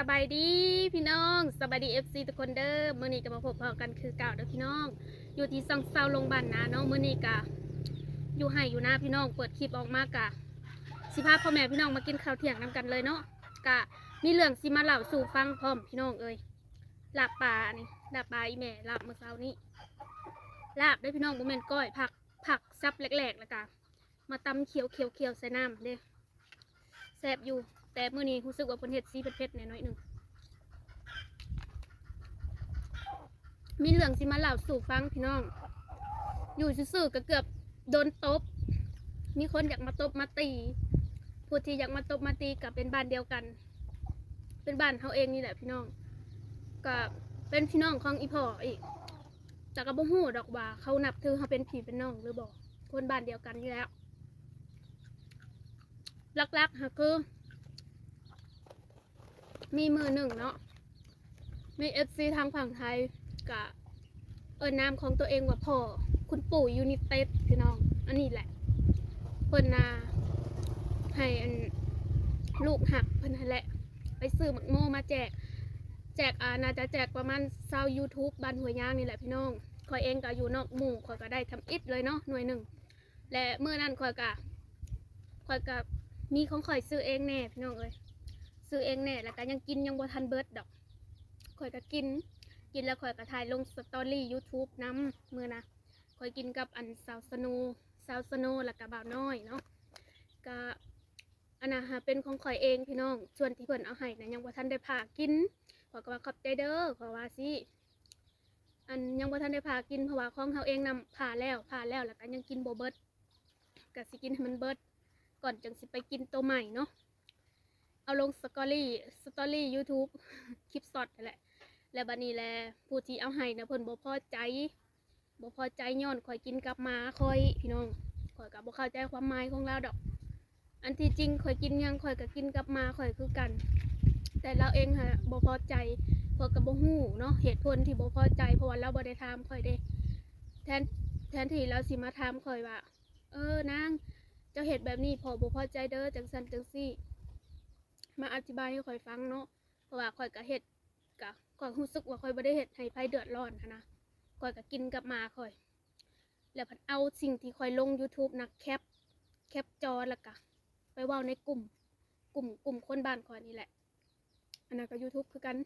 สบายดีพี่น้องสบายดีเอฟซีทุกคนเด้อมือนี้ก็มาพบพอกันคือเก่าเด้อพี่น้อง อยู่ที่ซังเซาโรงพยาบาลนะเนาะมื้อนี้ก็อยู่ให้อยู่หน้าพี่น้องเปิดคลิปออกมากะสิพาพ่อแม่พี่น้องมากินข้าวเที่ยงนํกันเลยเนาะกะมีเรื่องสิมาเล่าสู่ฟังพร้อมพี่น้องเอ้ยลาบปลานี่ลาบปลาอีแม่ลาบเมื่อเช้านี้ลาบได้พี่น้องบ่แม่นก้อยผักผักซับแหลกๆแล้วก็มาตำเขียวเขียวเขียวใส่น้ำเด้แซ่บอยู่ แต่มื้อนี้รู้สึกว่าเพิ่นเฮ็ดสีเผ็ดๆแหน่น้อยหนึงมีเรื่องสิมาเล่าสู่ฟังพี่น้อง อยู่ซื่อๆก็เกือบโดนตบ มีคนอยากมาตบมาตี ผู้ที่อยากมาตบมาตีกับเป็นบ้านเดียวกัน เป็นบ้านเขาเองนี่แหละพี่น้องก็เป็นพี่น้องของอีพ่ออีกแต่ก็บ่ฮู้ดอกว่าเขานับถือเขาเป็นพี่เป็นน้องหรือบ่คนบ้านเดียวกันนี่แล้วลักๆค่ะคือ มีมือหนึ่งเนาะ มีเอฟซีทางฝั่งไทยกับเอินนามของตัวเองว่าพ่อ คุณปู่ยูนิเต็ดพี่น้อง อันนี้แหละเพิ่นนาให้อันลูกหักเพิ่นนั่นแหละ ไปซื้อหมักโมมาแจก แจกอ่านาจะแจกประมาณซาวยูทูบบ้านหัวยางนี่แหละพี่น้องคอยเองก็อยู่นอกหมู่คอยก็ได้ทำอิดเลยเนาะหน่วยหนึ่ง และเมื่อนั้นคอยก็คอยก็มีของคอยซื้อเองแน่พี่น้องเอ้ย ซื้อเองแน่แล้วก็ยังกินยังบ่ทันเบิดดอกข่อยก็กิน กินแล้วข่อยก็ถ่ายลงสตอรี่ YouTube น้ำมือนะข่อยกินกับอันสาวสโนสาวสโนแล้วก็บ่าวน้อยเนาะก็อันน่ะฮะเป็นของข่อยเองพี่น้องส่วนที่เพิ่นเอาให้นะยังบ่ทันได้พากินข่อยก็ว่าขอบใจเด้อขอยว่าสิอันยังบ่ทันได้พากินเพราะว่าของเฮาเองนำพาแล้วพาแล้วแล้วก็ยังกินบ่เบิดก็สิกินให้มันเบิดก่อนจังสิไปกินตัวใหม่เนาะ เอาลงสตอรี่สตอรี่ YouTube คลิปสดนั่นแหละ แล้วบัดนี้แหละผู้ที่เอาให้นะเพิ่นบ่พอใจบ่พอใจย้อนข่อยกินกลับมาข่อยพี่น้องข่อยก็บ่เข้าใจความหมายของเราดอก อันที่จริงข่อยกินยังข่อยก็กินกลับมาข่อยคือกัน แต่เราเองฮะบ่พอใจข่อยก็บ่ฮู้เนาะเหตุผลที่บ่พอใจเพราะว่าเราบ่ได้ถามข่อยเด้แทนแทนที่เราสิมาถามข่อยว่า เออนางเจ้าเฮ็ดแบบนี้พอบ่พอใจเด้อจังซั่นจังซี่ มาอธิบายให้ข่อยฟังเนาะเพราะว่าข่อยก็เฮ็ดกะข่อยรู้สึกว่าข่อยบ่ได้เฮ็ดให้ไผเดือดร้อนหั้นนะข่อยก็กินกับมาข่อย แล้วพันเอาสิ่งที่ข่อยลง YouTube นะแคปแคปจอแล้วก็ไปเว้าในกลุ่ม กลุ่มกลุ่มคนบ้านข่อยนี่แหละ อันนั้นก็ YouTube คือกัน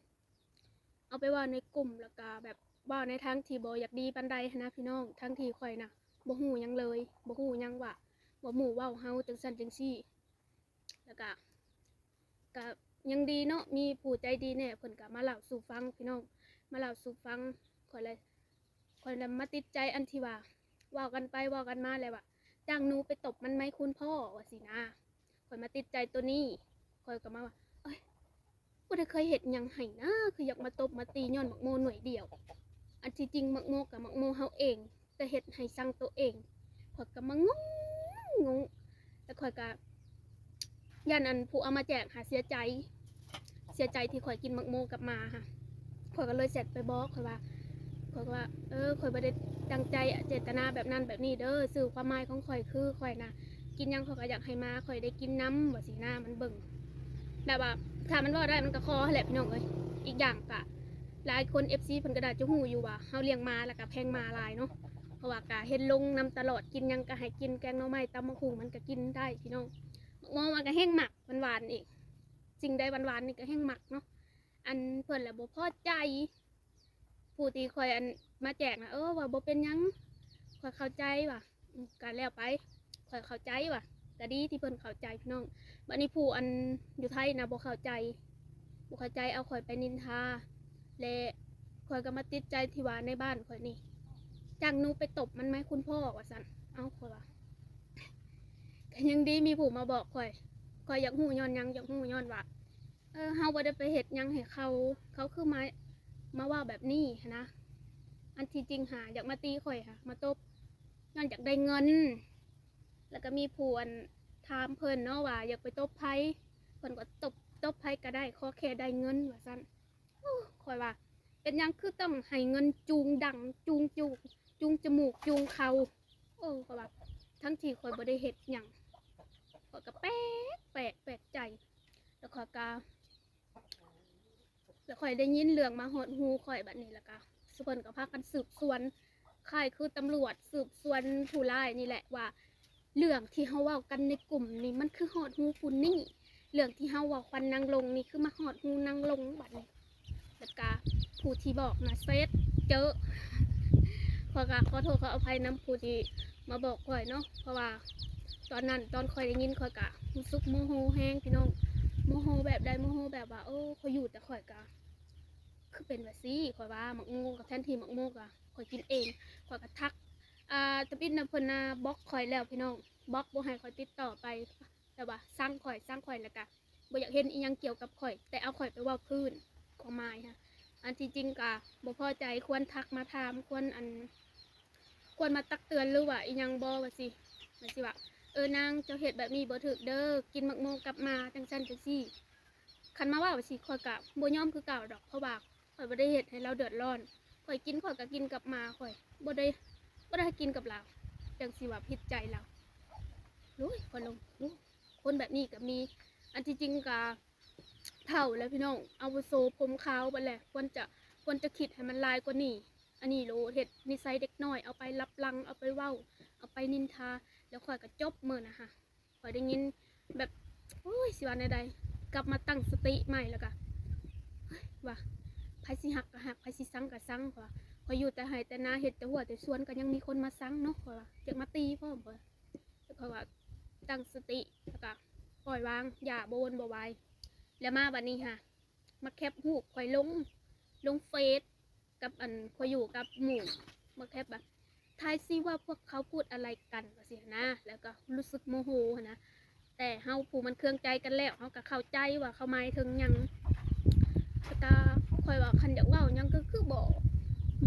เอาไปเว่าในกลุ่มแล้วก็แบบเว่าในทางที่บ่อยากดีปานใดหั้นนะพี่น้องทางที่ข่อยน่ะบ่ฮู้หยังเลยบ่ฮู้หยังว่าว่าหมู่เว้าเฮาจังซั่นจังซี่ แล้วก็ ก็ยังดีเนาะมีผู้ใจดีเนี่ยเพิ่นก็มาเล่าสู่ฟังพี่น้องมาเล่าสู่ฟังข่อยเลยข่อยเลยมาติดใจอันที่ว่าว่ากันไปว่ากันมาเลยว่าจ้างหนูไปตบมันไหมคุณพ่อว่าสินะข่อยมาติดใจตัวนี้ข่อยก็มาว่าเอ้ยบ่ได้เคยเห็นหยังให้นะคืออยากมาตบมาตีย้อนหมักโมหน่วยเดียว อันที่จริงหมักโมกับหมักโมเฮาเอง แต่เฮ็ดให้สั่งตัวเองข่อยก็มางงงงแล้วข่อยก็ ย่านอันผู้เอามาแจกค่ะเสียใจ เสียใจที่ข่อยกินมักโมกับมาค่ะข่อยก็เลยเสร็จไปบอกข่อยว่าข่อยว่า เออข่อยบ่ได้ตั้งใจเจตนาแบบนั้นแบบนี้เด้อสื่อความหมายของข่อยคือข่อยนะกินยังข่อยก็อยากให้มาข่อยได้กินน้ำว่าสีหน้ามันเบิ่งแบบว่าถ้ามันว่าได้มันก็คอแหละพี่น้องเอ้ยอีกอย่างกะหลายคน FC เพิ่นก็ได้จะฮู้อยู่ว่าเฮาเลี้ยงมาแล้วก็แพงมาลายเนาะเพราะว่ากะเฮ็ดลงนำตลอดกินยังก็ให้กินแกงหน่อไม้ตำมะคุงมันก็กินได้พี่น้อง มองมันก็แห้งหมักหวานๆอีกสิ่งใดหวานๆนี่ก็แห้งหมักเนาะอันเพิ่นแหละบ่พอใจ ผู้ที่คอยอันมาแจกนะเออว่าบ่เป็นหยังคอยเข้าใจว่ะอืมก็แล้วไปคอยเข้าใจว่ะก็ดีที่เพิ่นเข้าใจพี่น้องบัดนี้ผู้อันอยู่ไทยนะบ่เข้าใจบ่เข้าใจเอาข่อยไปนินทา และข่อยก็มาติดใจที่ว่าในบ้านข่อยนี่จังนูไปตบมันไหมคุณพ่อว่าซั่นเอาข่อยว่า ยังดีมีผู้มาบอกข่อยข่อยอยากหูย้อนยังอยากหูย้อนว่าเออเฮาบ่ได้ไปเฮ็ดยังให้เขา เขาคือมามาว่าแบบนี้นะ อันที่จริงหาอยากมาตีข่อยค่ะ มาตบย้อนอยากได้เงิน แล้วก็มีผู้อันถามเพิ่นเนาะว่าอยากไปตบไผเพิ่นก็ตบตบไผก็ได้ขอแค่ได้เงินว่าซั่นข่อยว่า เป็นยังคือต้องให้เงินจูงดังจูงจูงจูงจมูกจูงเขาโอ้ข่อยว่าทั้งที่ข่อยบ่ได้เฮ็ดหยัง ขอยก็แปลกแปลกแปลกใจ แล้วขอยก็แล้วขอยได้ยินเรื่องมาหดหูขอยแบัดนี้แล้วก็สุเพิ่นก็พากันสืบสวนค่ายคือตำรวจสืบสวนผู้ร้ายนี่แหละว่า เรื่องที่เฮาเว้ากันในกลุ่มนี่มันคือหอดหูคุณนี่ เรื่องที่เฮาเว้ากันนางลงนี่คือมาหอดหูนางลงบัดนี้แล้วก็ผู้ที่บอกนะเซตเจอขอยก็ขอโทษขออภัยน้ำผู้ที่มาบอกข่อยเนาะเพราะว่า ตอนนั้นตอนข่อยได้ยินข่อยกะรู้สึกโมโหแห้งพี่น้องโมโหแบบใดโมโหแบบว่าโอ้ข่อยอยู่แต่ข่อยกะคือเป็นแบบซี่ข่อยว่าหมักโมกับแทนที่หมักโมกะข่อยกินเองข่อยก็ทักอ่าตะปิดน้ำเพนนาบล็อกข่อยแล้วพี่น้องบล็อกบ่ให้ข่อยติดต่อไปแต่ว่าสร้างข่อยสร้างข่อยแล้วกะบ่อยากเห็นอีหยังเกี่ยวกับข่อย แต่เอาข่อยไปว่าพื้นของไม้ค่ะอันที่จริงกะบ่พอใจควรทักมาถามควรอัน ควรมาตักเตือนหรือว่าอีหยังบ่ว่าสิว่าสิว่า ออนางเจ้าเห็ดแบบนี้บ่ถึกเด้อกินมักโมกลับมาจังซั่นจังซี่คันมาว่าว่าสิข่อยกะบ่ยอมคือเก่าดอกเพราะว่าข่อยบ่ได้เฮ็ดให้เราเดือดร้อนข่อยกินข่อยก็กินกลับมาข่อยบ่ได้บ่ได้กินกับเราจังสิว่าผิดใจเรารู้ยข่อยลงรู้คนแบบนี้ก็มี อันที่จริงก็เท่าแล้วพี่น้องอาวุโสผมขาวไปแหละควรจะควรจะคิดให้มันลายกว่านี้อันนี้โลเฮ็ดนิสัยเด็กน้อยเอาไปรับลังเอาไปเว้า เอาไปนินทา แล้วข่อยก็จบมือนะคะข่อยได้ยินแบบโอ้ยสิวันใดๆกลับมาตั้งสติใหม่แล้วก็ว่าไผสิหักก็หักไผสิซังก็ซังข่อยข่อยอยู่แต่ไห้แต่นาเห็ดแต่หัวแต่สวนก็ยังมีคนมาซังเนาะข่อยว่าจะมาตีพ่อมข่อยแล้วข่อยว่าตั้งสติแล้วก็ปล่อยวางอย่าโบนบ่ไวายแล้วมาบัดนี้ค่ะ มาแคปหูปข่อยลงลงเฟซกับอันข่อยอยู่กับหมู่มาแคปแบบ ทายซิว่าพวกเขาพูดอะไรกันว่าสินะ แล้วก็รู้สึกโมโหนะ แต่เฮาผู้มันเครื่องใจกันแล้วเฮาก็เข้าใจว่าเขาหมายถึงยังแต่คอยว่าคันอยากว้ายังก็คือบ่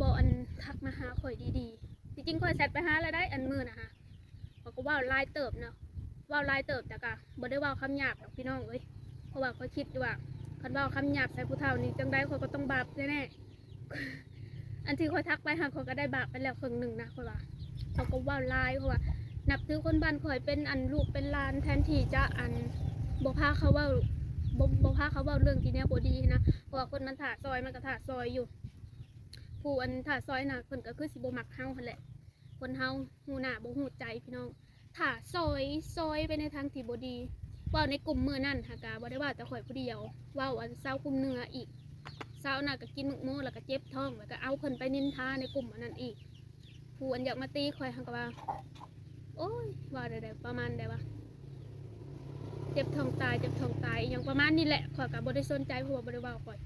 บ่อันทักมาหาข่อยดีๆ จริงๆข่อยแชทไปหาแล้วได้อันมือนะฮะเขาก็ว้าลายเติบเนาะว้าลายเติบแต่ก็บ่ได้ว้าคำหยาบหรอกพี่น้องเอ้ยเพราะว่าข่อยคิดอยู่ว่าคันว้าคำหยาบใส่ผู้เฒ่านี่จังได๋ข่อยก็ต้องบาปแน่ๆ อันที่ข่อยทักไปหาข่อยก็ได้บาปไปแล้วครึ่งหนึ่งนะข่อยว่าเขาก็ว่าลายเพราว่านับถือคนบ้านข่อยเป็นอันลูกเป็นลานแทนที่จะอันบ่พาเขาว่าบ่บ่พาเขาว่าเรื่องที่เนี้ยบ่ดีนะเพราะว่าคนมันถาซอยมันก็ถาซอยอยู่ ผู้อันถาซอยนะเพิ่นก็คือสิบ่มักเฮาหั่นแหละ คนเฮาฮู้หน้าบ่ฮู้ใจพี่น้องถาซอยซอยไปในทางที่บดีว้าในกลุ่มเมื้อนั้นหากะบ่ได้ว่าแต่ข่อยผู้เดียวว้าอันเศร้ากลุ่มเนื้ออีก เศร้าน่ะก็กินมึกโมแล้วก็เจ็บท้องแล้วก็เอาเพิ่นไปนินทาในกลุ่มอันนั้นอีกผู้อันอยากมาตีข่อยหังก็ว่า โอ้ยว่าได้ๆประมาณได้ว่าเจ็บท้องตายเจ็บท้องตายอย่างประมาณนี้แหละข่อยก็บ่ได้สนใจเพราะว่าบ่ได้เว้าข่อย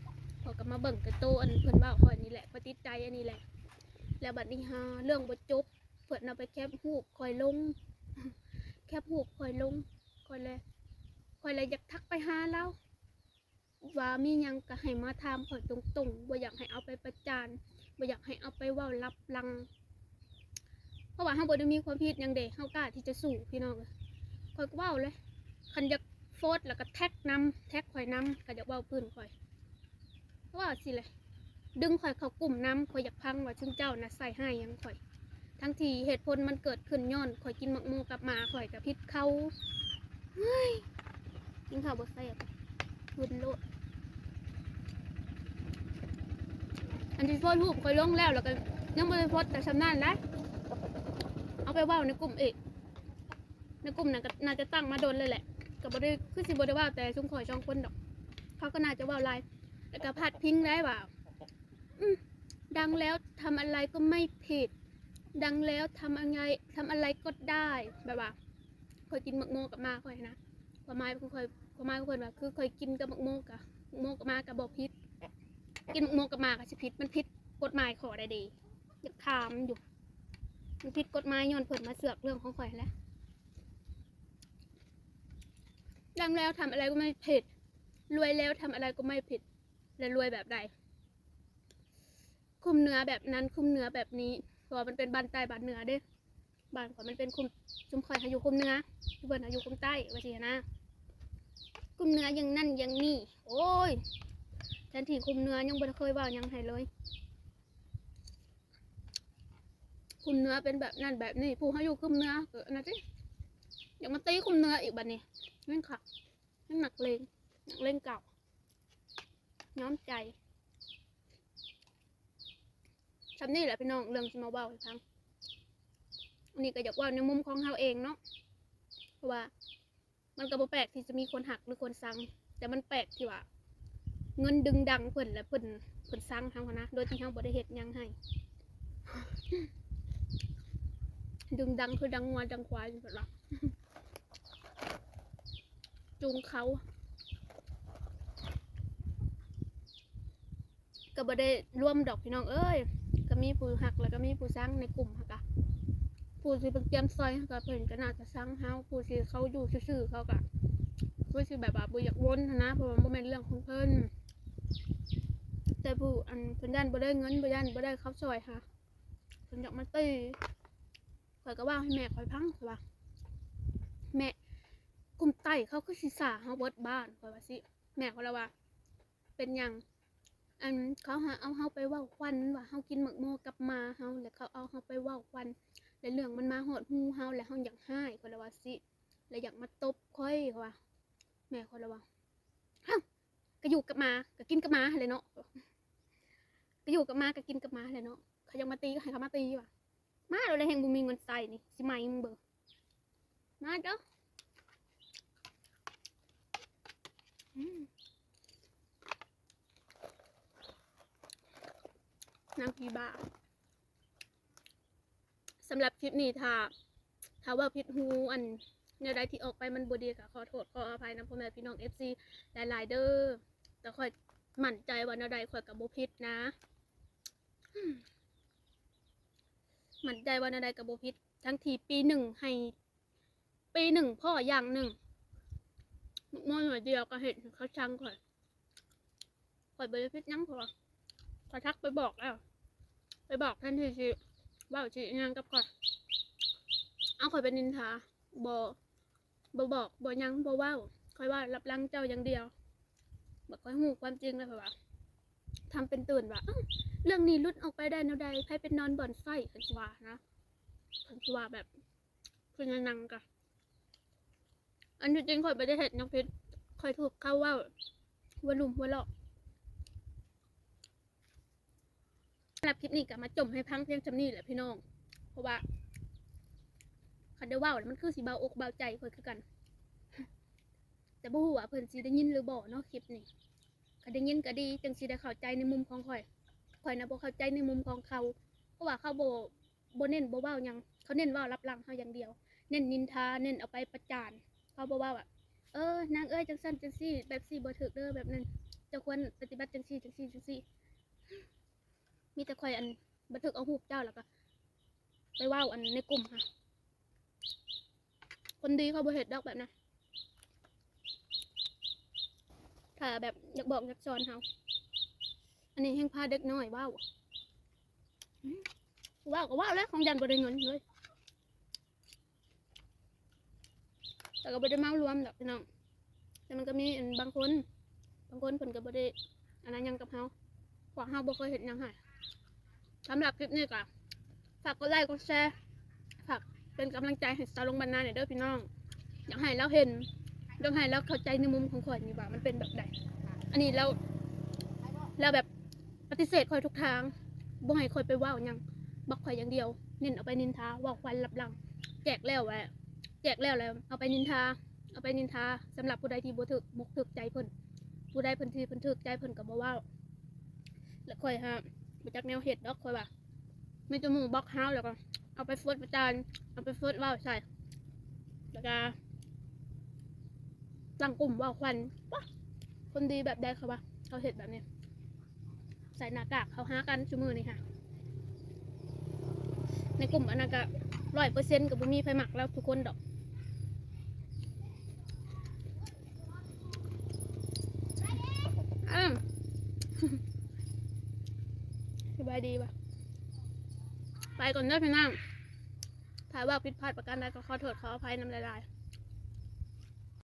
ข่อยก็มาเบิ่งกระโตอันเพิ่นเว้าข่อยนี่แหละข่อยติดใจอันนี้แหละ แล้วบัดนี้ฮาเรื่องบ่จบเพิ่นเอาไปแคปรูปข่อยลง แคปรูปข่อยลงข่อยเลยข่อยเลยอยากทักไปหาเรา ว่ามียังก็ให้มาถามข่อยตรงๆบ่อยากให้เอาไปประจานบ่อยากให้เอาไปเว้าลับหลัง เพราะว่าเฮาบ่ได้มีความผิดหยังเด้เฮากล้าที่จะสู้พี่น้องเอ้ยข่อยก็เว้าเลยคันอยากโฟดแล้วก็แท็กนำแท็กข่อยนำก็อยากเว้าพื้นข่อยเพราะว่าสิเลยดึงข่อยเขากลุ่มน้ำข่อยอยากพังว่าซึ่งเจ้าน่ะใส่ให้ยังข่อย ทั้งทีเหตุผลมันเกิดขึ้นย้อนข่อยกินหมักหมูกลับมาข่อยกับพิษเขาเฮ้ยกินข้าวบ่แซ่บหุ่นโลด อันที่โพสต์รูปข่อยลงแล้วแล้วก็ยังบ่ได้โพสแต่ชำนาญนะเอาไปว่าในกลุ่มเอกในกลุ่มนั้นก็น่าจะตั้งมาโดนเลยแหละก็บ่ได้คือสิบ่ได้ว่าแต่ชุ่มข่อยช่องคนดอก เขาก็น่าจะว่าหลายแล้วก็พัดพิงได้ว่าดังแล้วทำอะไรก็ไม่ผิด ดังแล้วทำอะไรทำอะไรก็ได้แบบว่าเคยกินหมักโมกับมาค่อยนะความหมายของค่อยความหมายขอคนว่าคือเคยกินกับหมักโมกับหมักโมกับมากับบอกพิษ กินหมักโมกับมากับสิพิษมันพิษกฎหมายขอได้ดีอยากถามอยู่ มันผิดกฎหมายย้อนเพิ่นมาเสือกเรื่องของข่อยแล้วดังแล้วทำอะไรก็ไม่ผิด รวยแล้วทำอะไรก็ไม่ผิด และรวยแบบใด คุมเนื้อแบบนั้น คุมเนื้อแบบนี้เพราะว่ามันเป็นบานใต้บานเหนือเด้บานข่อมันเป็นคุมชุมข่อยให้อยู่คุมเนื้อที่เบิ่นห้อยู่คุมใต้ว่าสินะคุมเนื้อยังนั่นยังนี่ โอ้ย แทนที่คุมเนื้อยังบ่ได้เคยว่ายังให้เลย คุมเนื้อเป็นแบบนั่นแบบนี้ผู้เขาอยู่คุมเนื้อเออนะจิอย่ามาตีคุมเนื้ออีกบัดนี้แม่งขักแม่งหนักเลงหนักเลงเก่าย้อมใจชำนี่แหละพี่น้องเรื่องที่มาเว้าให้งอันนี้ก็อยากว่าในมุมของเฮาเองเนาะเพราะว่า มันก็บ่แปลกที่จะมีคนหักหรือคนซังแต่มันแปลกที่ว่า เงินดึงดังเพิ่นและเพิ่นเพิ่นซังเฮาหั้นนะโดยที่เฮาบ่ได้เฮ็ดหยังให้ ดึงดังคือดังงัวดังควายจังซั่นล่ะจูงเขาก็บ่ได้ร่วมดอกพี่น้องเอ้ยก็มีผู้หักแล้วก็มีผู้ซังในกลุ่มหักอะผู้ที่เป็นเตรียมซอยก็เพิ่นก็น่าจะซังเฮาผู้ที่เขาอยู่ซื่อๆเขาก็ผู้ที่แบบว่าบ่อยากวนนนะเพราะว่าบ่แม่นเรื่องของเพิ่น แต่ผู้อันเพิ่นย่านบ่ได้เงินบ่ย่านบ่ได้เขาซอยค่ะเพิ่นอยากมาตีข่อยก็ว่าให้แม่ข่อยพังข่อยว่าแม่กลุ่มไต้เขาคือสิสาเฮาเบิดบ้านข่อยว่าสิแม่เขาละว่า เป็นหยังอันเขาหาเอาเฮาไปเว้าควันว่าเฮากินหมึกโมกับมาเฮาแล้วเขาเอาเฮาไปเว้าควันแล้วเรื่องมันมาหอดหูเฮาแล้วเฮาอยากให้เขาละว่าสิแล้วอยากมาตบค่อยเขาว่าแม่เขาละว่าเฮาก็อยู่กับมาก็กินกับมาเลยเนาะ ก็อยู่กับมาก็กินกับมาเลยเนาะเขายังมาตีก็ให้เขามาตีว่ะ มาเราเลยแห่งบุมีเงินใส่นี่สิไหมมึงเบิ่งมาเด้อนางพีบาสำหรับคลิปนี้ถ้าถ้าว่าพิดหูอันเนี่ยใดที่ออกไปมันบดีก็ขอโทษขออภัยนะพ่อแม่พี่น้องเอฟซีหลายๆเด้อแต่ค่อยมั่นใจว่าเนี่ยใดค่อยกับบุพิษนะ มมั่นใจว่าเนี่ยใดกับโบพิษทั้งทีปีหนึ่งให้ ปีหนึ่งพ่ออย่างหนึ่งมอหน่อยเดียวก็เห็นเขาชังข่อยข่อยบพิษยังพอขอทักไปบอกแล้ว ไปบอกท่านทีสิว่าสิยังกับข่อยเอาข่อยเป็นนินทาบอบอบอกบอยังบอว่าข่อยว่ารับรังเจ้าอย่างเดียวบอกข่อยหูความจริงเลยค่ะว่าทำเป็นตื่นว่า เรื่องนี้ลุดออกไปได้แนวใดใครเป็นนอนบ่อนไฟคันสว่านะคันสว่าแบบคือนังกะอันที่จริงข่อยไปได้เห็ดนักพิษข่อยถูกเข้าว่าว่าลุมว่าหลอกสำหรับคลิปนี้ก็มาจมให้พังเพียงจำนี่แหละพี่น้อง เพราะว่าคันได้ว่าวมันคือสีเบาอกเบาใจคนคือกัน แต่บ่ฮู้ว่าเพิ่นสิได้ยินหรือบ่เนาะคลิปนี้ก็ได้ยินก็ดีจังสิได้เข้าใจในมุมของข่อย ข่อยนะบ่เข้าใจในมุมของเขาเพราะว่าเขาบ่บ่เน้นบ่เว้าหยังเขาเน้นเว้ารับหลังเฮาอย่างเดียว เน้นนินทาเน้นเอาไปประจานเขาบ่เว้าอะเออนางเอ้ยจังซั่นจังซี่ แบบซี่บ่ถูกเด้อแบบนั้นเจ้าควรปฏิบัติจังซี่จังซี่จังซี่ มีแต่คอยอันบันทึกเอาหูปเจ้าแล้วก็ไปเว่าอันในกลุ่มค่ะ คนดีเขาบ่เห็ดดอกแบบนะถ้าแบบอยากบอกอยากสอนเขา อันนี้แห่งพาเด็กน้อยว่าอืมเว่าก็ว่าวแล้วของยันบริเงินเลย แต่ก็บ่ได้เมารวมดอกพี่น้อง แต่มันก็มีบางคน บางคนเพิ่นก็บ่ได้อันนั้นยังกับเฮาเพราเฮาบ่เคยเห็นยังไงสำหรับคลิปนี้ก็ฝากกดไลค์กดแชร์ฝากเป็นกำลังใจให้สาวลงบรรณาเนี่ยเด้อพี่น้อง อยากให้เราเห็นอยากให้เราเข้าใจในมุมของข่อยนี่ว่ามันเป็นแบบใดอันนี้เราเราแบบ ฏิเสธข่อยทุกทางบ่ให้ข่อยไปว่าหยังบอกข่อยอย่างเดียว เน้นเอาไปนินทาว่าควันลับหลัง แจกแล้วแหละแจกแล้วแล้ว เอาไปนินทา เอาไปนินทาสำหรับผู้ใดที่บ่ถึกมกถึกใจเพิ่นผู้ใดเพิ่นที่เพิ่นถึกใจเพิ่นก็บ่ว้าวแล้วข่อยฮะมาจากแนวเห็ดดอกคอยว่ามีจมูกบล็อกเฮาแล้วก็เอาไปฟดประจานเอาไปฟดว่าวใส่แล้วก็ตั้งกลุ่มว่าวควันปะคนดีแบบใดเขาปะเขาเห็ดแบบนี้ ใส่หน้ากากเขาหากันชั่วมือนี่ค่ะ ในกลุ่มอนนั้นก็ร้อยเปอร์เซ็นต์กับบุมีไฟหมักแล้วทุกคนดอกอ้าวสบายดีปะไปก่อนเด้อพี่น้องถ้าว่าผิดพลาดประการใดก็ขอโทษขออภัยนำหลาย